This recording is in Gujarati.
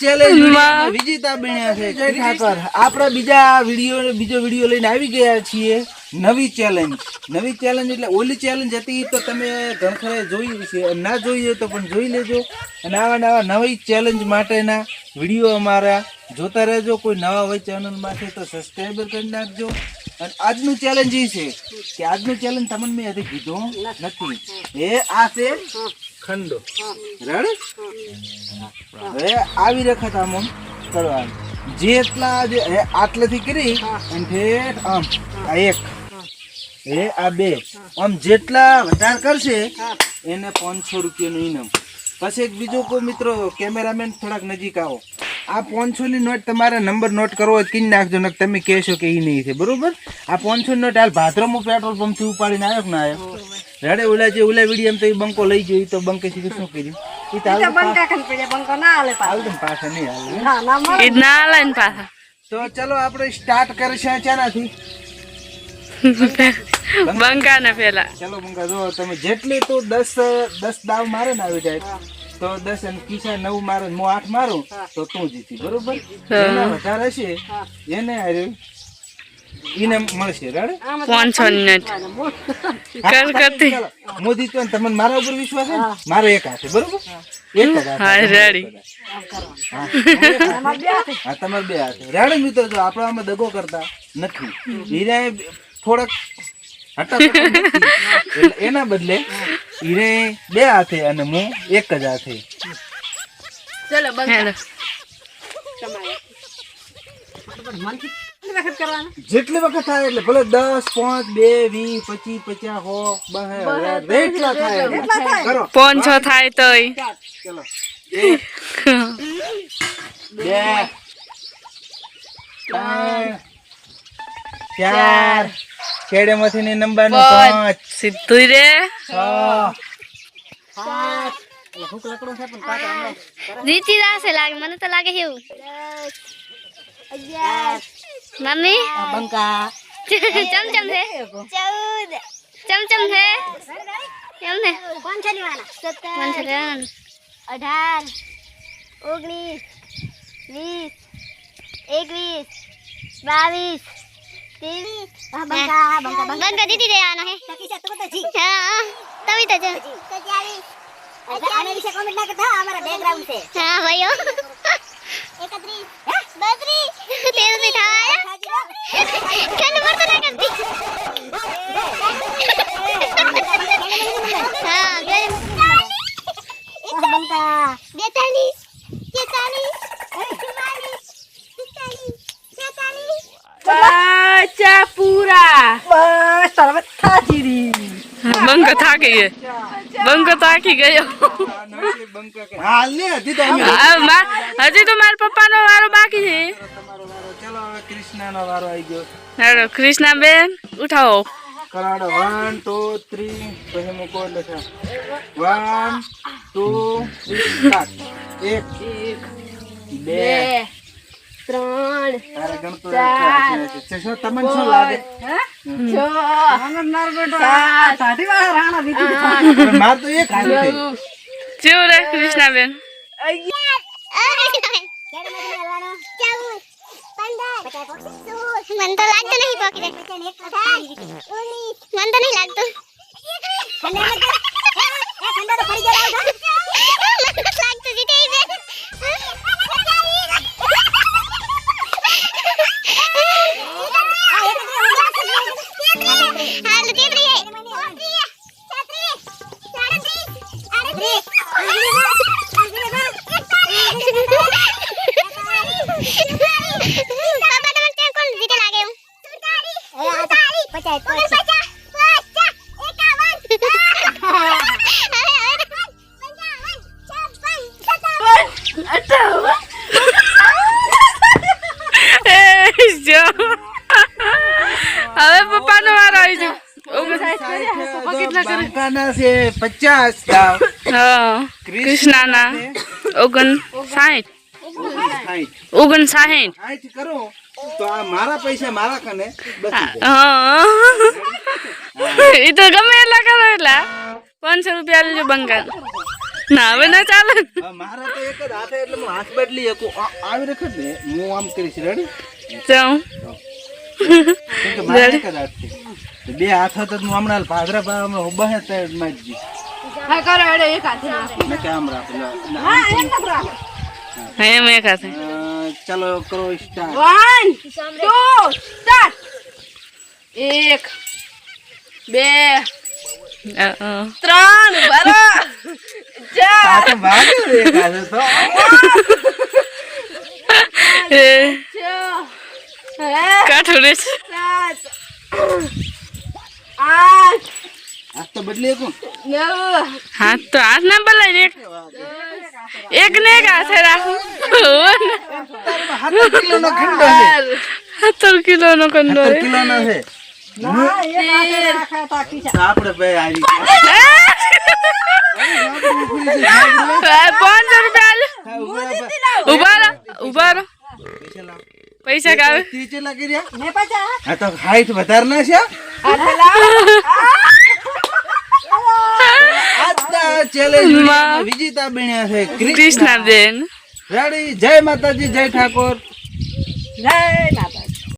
ચેલેન્જ વિજેતા બન્યા છે. જય ઠાકર. આપણે બીજા વીડિયો બીજો વીડિયો લઈને આવી ગયા છીએ નવી ચેલેન્જ નવી ચેલેન્જ એટલે ઓલી ચેલેન્જ હતી તો તમે ઘણખરે જોઈ છે ના જોઈએ તો પણ જોઈ લેજો. અને આવા નવા નવી ચેલેન્જ માટેના વીડિયો અમારા. જોતા રહેજો. કોઈ નવા હોય ચેનલ માટે તો સબસ્ક્રાઈબર કરી નાખજો. અને આજનું ચેલેન્જ એ છે કે આજનું ચેલેન્જ તમને મેં હજી કીધું નથી. એ આ છે ખંડો. હવે આવી વખત આમ કરવાનું. જેટલા જે આટલેથી કરી અને ઠેઠ આમ, આ એક. એ આ બે. આમ જેટલા વધારે કરશે, એને પાંચસો રૂપિયાનું ઇનામ. પછી એક બીજો કોઈ મિત્રો કેમેરામેન થોડાક નજીક આવો. આ પાંચસો ની નોટ તમારે નંબર નોટ કરવો હોય તો કીન નાખજો ને તમે કહેશો કે એ નહીં છે બરોબર? આ પાંચસો ની નોટ હાલ ભાદરમાં પેટ્રોલ પંપથી ઉપાડીને આવ્યો કે ના આવ્યો? રેડે ઓલા જે ઓલા વીડિયો તો એ બંકો લઈ ગયો તો બંકે સીધું શું કર્યું? એ તો પા- પાછા. નહીં હાલે. ના હાલે ને પાછા. તો ચલો આપણે સ્ટાર્ટ કરીશું ચાનાથી. બંકા ને પેલા. ચલો બંકા જો તમે જેટલી તો દસ દસ દાવ મારે ને આવી જાય. તો દસ અને કિસ્સા નવ મારો હું આઠ મારો તો તું જીતી બરોબર? એના વધારે છે એને હારે એને મળશે રાડે? પાંચસો ની નોટ કર કરતી. મોદી તો તમને મારા ઉપર વિશ્વાસ છે મારો એક હાથે બરોબર? એક હાથે. હા રેડી. હા, હા તમારે બે હાથે. રાડે મિત્રો જો આપણે આમાં દગો કરતા નથી. હીરા થોડાક હટા એના બદલે હીરે બે હાથે અને હું એક જ હાથે. હેલો. જેટલી વખત થાય એટલે ભલે દસ પાંચ બે વીસ પચીસ પચાસ હો એટલા થાય. એટલે. છ પાંચસો થાય તો ચલો. બે ત્રણ ચાર. કેડેમાંથી ની નંબર નો પાંચ. સીધું રે. છ જીતી જશે લાગે મને તો લાગે છે એવું. મમ્મી? ચમચમ છે? ચૌદ. ચમચમ છે? કેમ ને કોણ છે? કોણ છે લેવાનું? અઢાર. ઓગણીસ. વીસ. એકવીસ. બાવીસ. બંધ કરી દીધી દેવાનો હે? હા તમે તો જો. આને વિશે કોમેન્ટ ના કરતા અમારા બેકગ્રાઉન્ડ છે. હા ભાઈઓ 31 32 તેરથી થાય? કેમ વર્ત ના કરતી? હા ગરમ 42 43 43 છેતાલીસ પૂરા બસ બંકો થાકી ગયો બંક થાકી ગયો હાલ ને હજી તો મા- હજી તો મારા પપ્પાનો વારો બાકી છે તમારો વારો ચલો હવે કૃષ્ણનો વારો આવી ગયો હેલો કૃષ્ણાબેન ઉઠાવો કરાડો વન ટુ થ્રી પછી મૂકો લખા વન ટુ થ્રી એક બે ત્રણ ચાર ગણતો છે શું તમને શું લાગે? કૃષ્ણાબેન. મન તો લાગતો નહીં પોકી મન તો નહીં લાગતું. એમ પપ્પા નો હવે વારો આવી ગયો. છે પચાસ કૃષ્ણાના ઓગણ સાઠ ઓગણ સાઠ કરો. તો આ મારા પૈસા મારા કને? હા. એ તો ગમે એટલા કરો એટલા. પાંચસો રૂપિયા લેજો બંગાળ. ના હવે ના ચાલે. મારે તો એક જ હાથે એટલે હું હાથ બદલી શકું. આવી રખત ને હું આમ કરીશ. રેડી જાઉં. બે હાથ હતા તો હું હમણાં ભાદરા પા હમણાં ઊભા હે ત્યાં જ હા કરો હેડો એક હાથે. નાખો. મેં કે આમ રાખો. હા એમ નખ રાખો. એમ એક હાથે. અ, ચાલો કરો સ્ટાર્ટ વન ટુ સ્ટાર્ટ એક બે અ. ત્રણ બરો ચાર. કાઠું સાત આઠ હાથ તો બદલી હાથ તો આઠ ના બલાય ને એક ને એક હાથે રાખું સત્તર કિલો નો કંદો સત્તર કિલોનો છે આપણે બે આવી. પાંચસો રૂપિયા. હા, ઊભા રહો. ઊભા રહો ઊભા રહો પૈસા કાવે ત્રીસ કેટલા કર્યા ને પચાસ આ તો હાઈટ વધારે ના છે હાથે ચેલેન્જમાં. વિજેતા બન્યા છે. કૃષ્ણ. બેન. રેડી? જય માતાજી જય ઠાકોર. જય